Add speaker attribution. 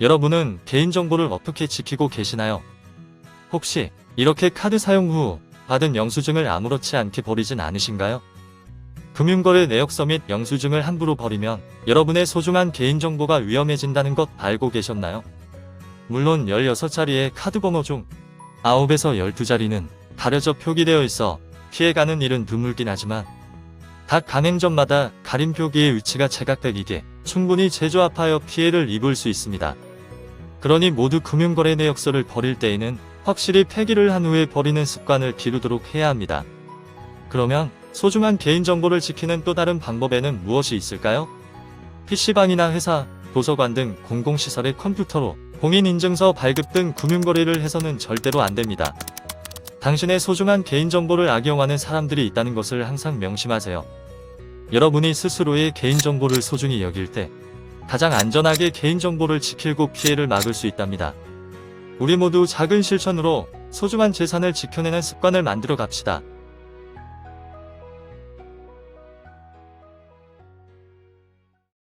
Speaker 1: 여러분은 개인정보를 어떻게 지키고 계시나요? 혹시 이렇게 카드 사용 후 받은 영수증을 아무렇지 않게 버리진 않으신가요? 금융거래 내역서 및 영수증을 함부로 버리면 여러분의 소중한 개인정보가 위험해진다는 것 알고 계셨나요? 물론 16자리의 카드 번호 중 9에서 12자리는 가려져 표기되어 있어 피해가는 일은 드물긴 하지만 각 가맹점마다 가림 표기의 위치가 체각되기에 충분히 재조합하여 피해를 입을 수 있습니다. 그러니 모두 금융거래 내역서를 버릴 때에는 확실히 폐기를 한 후에 버리는 습관을 기르도록 해야 합니다. 그러면 소중한 개인정보를 지키는 또 다른 방법에는 무엇이 있을까요? PC방이나 회사, 도서관 등 공공시설의 컴퓨터로 공인인증서 발급 등 금융거래를 해서는 절대로 안 됩니다. 당신의 소중한 개인정보를 악용하는 사람들이 있다는 것을 항상 명심하세요. 여러분이 스스로의 개인정보를 소중히 여길 때 가장 안전하게 개인정보를 지키고 피해를 막을 수 있답니다. 우리 모두 작은 실천으로 소중한 재산을 지켜내는 습관을 만들어 갑시다.